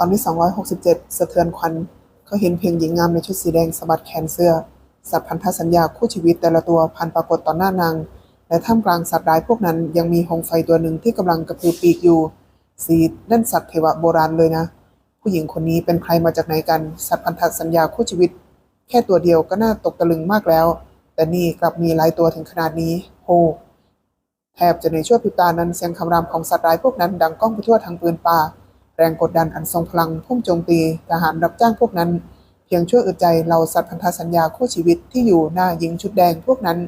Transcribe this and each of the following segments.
ตอนที่ 267 สะเทือนขวัญเขาเห็นเพียงหญิงงามในชุดสีแดงสะบัดแขนเสื้อ สัตว์พันธสัญญาคู่ชีวิตแต่ละตัวพันปรากฏต่อหน้านาง และท่ามกลางสัตว์ร้ายพวกนั้นยังมีหงไฟตัวหนึ่งที่กำลังกระพือปีกอยู่ สีนั่นสัตว์เทวะโบราณเลยนะ ผู้หญิงคนนี้เป็นใครมาจากไหนกัน สัตว์พันธสัญญาคู่ชีวิต แค่ตัวเดียวก็น่าตกตะลึงมากแล้ว แต่นี่กลับมีหลายตัวถึงขนาดนี้โฮแทบจะในชั่วพริบตานั้นเสียงคำรามของสัตว์ร้ายพวกนั้นดังก้องไปทั่วทั้งปืนป่า แรงกดดันอันทรงพลังพุ่งโจมตีทหารรับจ้างพวกนั้น เพียงชั่วอึดใจเหล่าสัตว์พันธสัญญาคู่ชีวิตที่อยู่หน้าหญิงชุดแดงพวกนั้น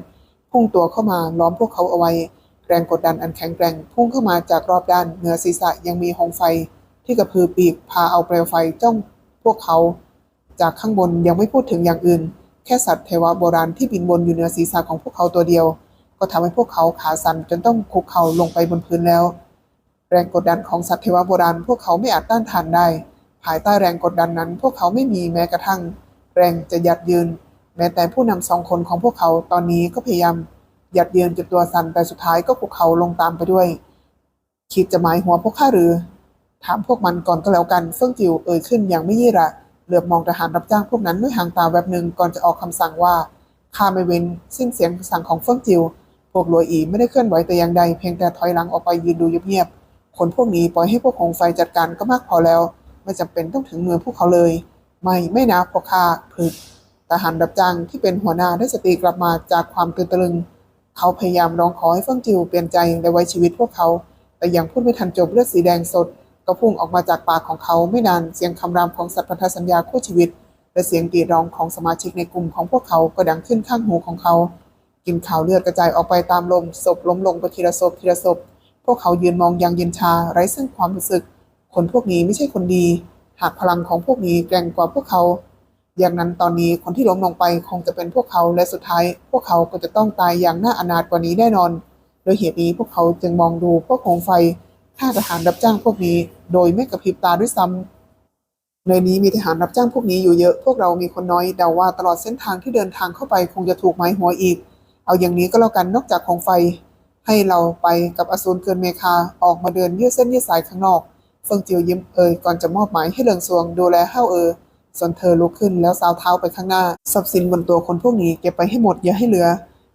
พุ่งตัวเข้ามาล้อมพวกเขาเอาไว้ แรงกดดันอันแข็งแกร่งพุ่งเข้ามาจากรอบด้านเหนือศีรษะยังมีหงไฟ ที่กระพือปีกพาเอาเปลวไฟจ้องพวกเขา จากข้างบนยังไม่พูดถึงอย่างอื่น แค่สัตว์เทวะโบราณที่บินบนอยู่เหนือศีรษะของพวกเขาตัวเดียว ก็ทำให้พวกเขาขาสั่นจนต้องคุกเข่าลงไปบนพื้นแล้ว แรงกดดันของสัตว์เทวโบราณพวกเขาไม่อาจต้านทานได้ ภายใต้แรงกดดันนั้น พวกเขาไม่มีแม้กระทั่ง แรงจะยัดยืน แม้แต่ผู้นำสองคนของพวกเขาตอนนี้ก็พยายามยัดยืนจนตัวสั่นแต่สุดท้ายก็คุกเข่าลงตามไปด้วย คิดจะหมายหัวพวกข้าหรือ ถามพวกมันก่อนก็แล้วกันเฟิ่งจิวเอ่ยขึ้นอย่างไม่ยี่ระเหลือบมองทหารรับจ้างพวกนั้นด้วยหางตาแวบหนึ่งก่อนจะออกคำสั่งว่าข้าไม่เว้นสิ้นเสียงสั่งของเฟิ่งจิว พวกหลวยอีไม่ได้เคลื่อนไหวแต่อย่างใดเพียงแต่ถอยหลังออกไปยืนดูเงียบๆ คนพวกนี้ปล่อยให้พวกหงไฟจัดการก็มากพอแล้ว ไม่จำเป็นต้องถึงมือพวกเขาเลย ไม่ไม่นะพวกข้าพึกทหารรับจ้างที่เป็นหัวหน้าได้สติกลับมาจากความตื่นตะลึง เขาพยายามร้องขอให้เฟิ่งจิวเปลี่ยนใจและไว้ชีวิตพวกเขา แต่ยังพูดไม่ทันจบเลือดสีแดงสด ก็พุ่งออกมาจากปากของเขาไม่นานเสียงคำรามของสัตว์พันธสัญญาคู่ชีวิต และเสียงกรีดร้องของสมาชิกในกลุ่มของพวกเขาก็ดังขึ้นข้างหูของเขา กินข่าวเลือดกระจายออกไปตามลมศพล้มลงไปทีละศพทีละศพ พวกเขายืนมองอย่างเย็นชาไร้ซึ่งความรู้สึก คนพวกนี้ไม่ใช่คนดี หากพลังของพวกนี้แกร่งกว่าพวกเขา อย่างนั้นตอนนี้คนที่ล้มลงไปคงจะเป็นพวกเขาและสุดท้าย พวกเขาก็จะต้องตายอย่างน่าอนาถกว่านี้แน่นอน โดยเหตุนี้พวกเขาจึงมองดูพวกโคงไฟฆ่าทหารรับจ้างพวกนี้ โดยไม่กระพริบตาด้วยซ้ำในนี้มีทหารรับจ้างพวกนี้อยู่เยอะ พวกเรามีคนน้อยเดาว่าตลอดเส้นทางที่เดินทางเข้าไปคงจะถูกไม้หัวอีก เอาอย่างนี้ก็แล้วกันนอกจากของไฟ ให้เราไปกับอสูรเกินเมคาออกมาเดินยืดเส้นยืดสายข้างนอกเฟิงจิวยิ้มเอ่ยก่อนจะมอบหมายให้เลิงซวงดูแลเฮาเออส่วนเธอลุกขึ้นแล้วสาวเท้าไปข้างหน้าทรัพย์สินบนตัวคนพวกนี้เก็บไปให้หมดอย่าให้เหลือ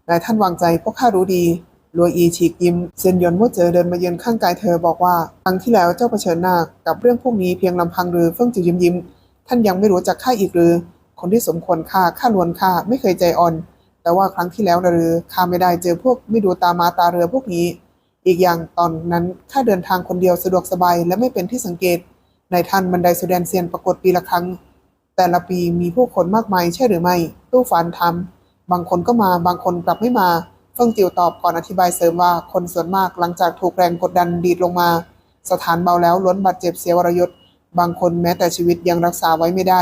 นายท่านวางใจพวกข้ารู้ดีลัวอีฉีกยิ้มเซียนยนว่าเจอเดินมาเยือนข้างกายเธอบอกว่าครั้งที่แล้วเจ้าเผชิญหน้ากับเรื่องพวกนี้เพียงลำพังหรือเฟิงจิวยิ้มยิ้ม ท่านยังไม่รู้จักข้าอีกหรือ คนที่สมควรฆ่าข้าลวนฆ่าไม่เคยใจอ่อน แต่ว่าครั้งที่แล้วนะหรือข้าไม่ได้เจอพวกไม่ดูตามาตาเรือพวกนี้ อีกอย่างตอนนั้นข้าเดินทางคนเดียวสะดวกสบายและไม่เป็นที่สังเกตในท่านบันไดสุแดนเซียนปรากฏปีละครั้ง แต่ละปีมีผู้คนมากมายใช่หรือไม่ ตู้ฝันทำบางคนก็มาบางคนกลับไม่มาเฟิงจิวตอบก่อนอธิบายเสริมว่าคนส่วนมากหลังจากถูกแรงกดดันดีดลงมา สถานเบาแล้วล้วนบาดเจ็บเสียวรยศบางคนแม้แต่ชีวิตยังรักษาไว้ไม่ได้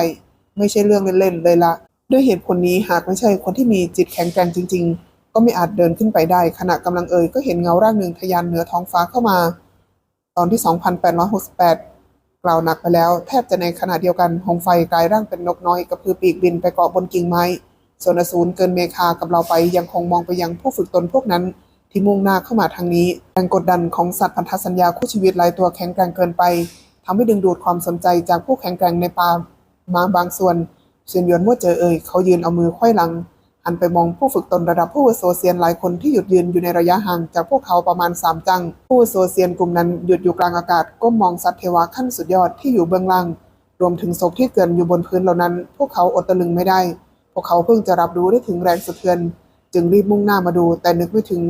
ไม่ใช่เรื่องเล่นๆเลยละ ด้วยเหตุผลนี้หากไม่ใช่คนที่มีจิตแข็งแกร่งจริง ๆ ก็ไม่อาจเดินขึ้นไปได้ ขณะกำลังเอ่ยก็เห็นเงาร่างหนึ่งทะยานเหนือท้องฟ้าเข้ามา ตอนที่ 2868 กล่าวหนักไปแล้ว แทบจะในขณะเดียวกันหงไฟกลายร่างเป็นนกน้อยกระพือปีกบินไปเกาะบนกิ่งไม้ส่วนอสูรเกินเมคากับเราไปยังคงมองไปยังผู้ฝึกตนพวกนั้น ที่มุ่งหน้าเข้ามาทางนี้แรงกดดันของสัตว์พันธสัญญาคู่ชีวิตหลายตัวแข็งแกร่งเกินไปทำให้ดึงดูดความสนใจจากผู้แข็งแกร่งในป่ามาบางส่วน เซียนยวนเมื่อเจอเอ่ยเขายืนเอามือไขว้หลังหันไปมองผู้ฝึกตนระดับผู้วุโสเซียนหลายคนที่หยุดยืนอยู่ในระยะห่างจากพวกเขาประมาณสามจัง ผู้วุโสเซียนกลุ่มนั้นหยุดอยู่กลางอากาศก้มมองสัตว์เทวะขั้นสุดยอดที่อยู่เบื้องล่าง รวมถึงศพที่เกลื่อนอยู่บนพื้นเหล่านั้น พวกเขาอดตะลึงไม่ได้ พวกเขาเพิ่งจะรับรู้ได้ถึงแรงสะเทือน จึงรีบมุ่งหน้ามาดู แต่นึกไม่ถึง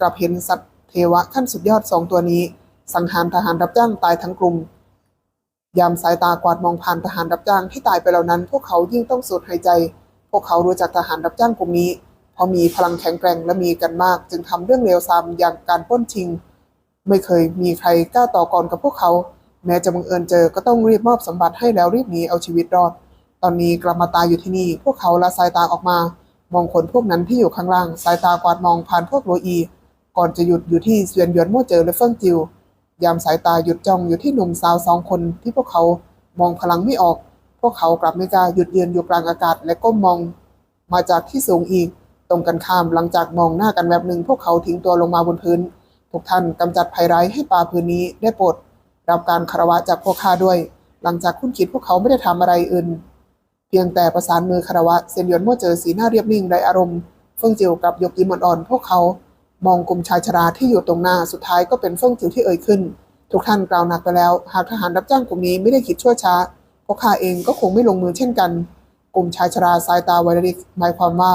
กลับเห็นสัตว์เทวะขั้นสุดยอดสองตัวนี้ สังหารทหารรับจ้างตายทั้งกลุ่ม ยามสายตากวาดมองผ่านทหารรับจ้างที่ตายไปเหล่านั้น พวกเขายิ่งต้องสูดหายใจ พวกเขารู้จักทหารรับจ้างกลุ่มนี้เพราะมีพลังแข็งแกร่งและมีกันมาก จึงทำเรื่องเลวทรามอย่างการป้นชิง ไม่เคยมีใครกล้าต่อกรกับพวกเขา แม้จะบังเอิญเจอก็ต้องรีบมอบสมบัติให้แล้วรีบหนีเอาชีวิตรอด ตอนนี้กลับมาตายอยู่ที่นี่ พวกเขาละสายตาออกมา มองคนพวกนั้นที่อยู่ข้างล่าง สายตากวาดมองผ่านพวกโรอี ก่อนจะหยุดอยู่ที่เซียนหยวนโม่เจอและเฟิ่งจิว ยามสายตาหยุดจ้องอยู่ที่หนุ่มสาวสองคนที่พวกเขามองพลังไม่ออก พวกเขากลับไม่กล้าหยุดยืนอยู่กลางอากาศและก้มมอง มาจากที่สูงอีก ตรงกันข้ามหลังจากมองหน้ากันแวบหนึ่งพวกเขาทิ้งตัวลงมาบนพื้น ทุกท่านกำจัดภัยร้ายให้ป่าพื้นนี้ได้โปรดรับการคารวะจากพวกข้าด้วย หลังจากคุ้นคิดพวกเขาไม่ได้ทำอะไรอื่น เพียงแต่ประสานมือคารวะเซนหยวนเมื่อเจอสีหน้าเรียบนิ่งไรอารมณ์เฟิ่งจิวกับยกยิ้มอ่อนๆพวกเขา มองกลุ่มชายชราที่อยู่ตรงหน้าสุดท้ายก็เป็นเฟิ่งจิวที่เอ่ยขึ้น ทุกท่านกล่าวหนักไปแล้ว หากทหารรับจ้างกลุ่มนี้ไม่ได้คิดชั่วช้าพวกข้าเองก็คงไม่ลงมือเช่นกัน กลุ่มชายชราสายตาไวริกหมายความว่า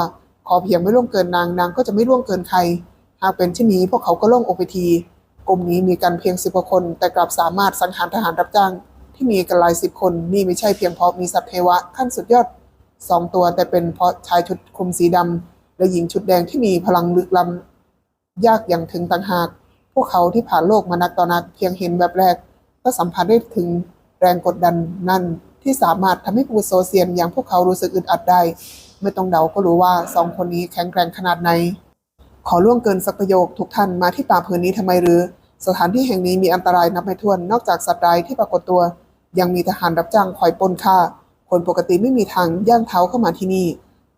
ขอเพียงไม่ล่วงเกินนางนางก็จะไม่ล่วงเกินใคร หากเป็นเช่นนี้พวกเขาก็ล่งอกไปที กลุ่มนี้มีกันเพียงสิบกว่าคน แต่กลับสามารถสังหารทหารรับจ้าง ที่มีกันหลายสิบคนนี่ไม่ใช่เพียงเพราะมีสัตว์เทวะขั้นสุดยอดสองตัวแต่เป็นเพราะชายชุดคลุมสีดำและหญิงชุดแดงที่มีพลังลึกล้ำ ยากอย่างถึงต่างหาก พวกเขาที่ผ่านโลกมานักต่อนักเพียงเห็นแบบแรก ก็สัมผัสได้ถึงแรงกดดันนั่นที่สามารถทำให้ปูโซเซียนอย่างพวกเขารู้สึกอึดอัดได้ไม่ต้องเดาก็รู้ว่าสองคนนี้แข็งแกร่งขนาดไหน ขอล่วงเกินสักประโยคทุกท่านมาที่ป่าพื้นนี้ทำไมหรือ สถานที่แห่งนี้มีอันตรายนับไม่ถ้วน นอกจากสัตว์ร้ายที่ปรากฏตัว ยังมีทหารรับจ้างคอยปนฆ่า คนปกติไม่มีทางย่างเท้าเข้ามาที่นี่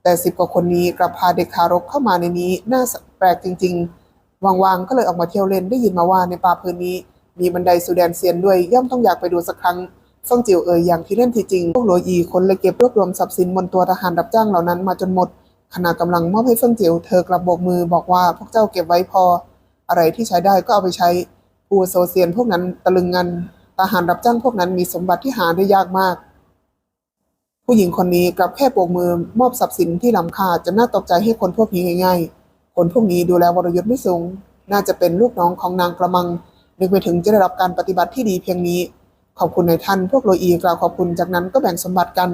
แต่สิบกว่าคนนี้กลับพาเด็กทารกเข้ามาในนี้น่าแปลกจริง ๆ วางๆก็เลยออกมาเที่ยวเล่นได้ยินมาว่าในป่าพื้นนี้ มีบันไดสู่แดนเซียนด้วยย่อมต้องอยากไปดูสักครั้งเฟิ่งจิ๋วเอ่ยอย่างที่เล่นที่จริงพวกหลวอีคนเลยเก็บรวบรวมทรัพย์สินบนตัวทหารรับจ้างเหล่านั้นมาจนหมดขณะกำลังมอบให้เฟิ่งจิ๋วเธอกลับโบกมือบอกว่าพวกเจ้าเก็บไว้พอ อะไรที่ใช้ได้ก็เอาไปใช้ผู้โซเซียนพวกนั้นตะลึงงันทหารรับจ้างพวกนั้นมีสมบัติที่หาได้ยากมาก ผู้หญิงคนนี้กลับแค่โบกมือมอบทรัพย์สินที่ล้ำค่าจะน่าตกใจให้คนพวกนี้ง่าย ๆ คนพวกนี้ดูแลวรยุทธ์ไม่สูง น่าจะเป็นลูกน้องของนางกระมัง นึกไปถึงจะได้รับการปฏิบัติที่ดีเพียงนี้ ขอบคุณในท่านพวกโลอีกล่าวขอบคุณจากนั้นก็แบ่งสมบัติกัน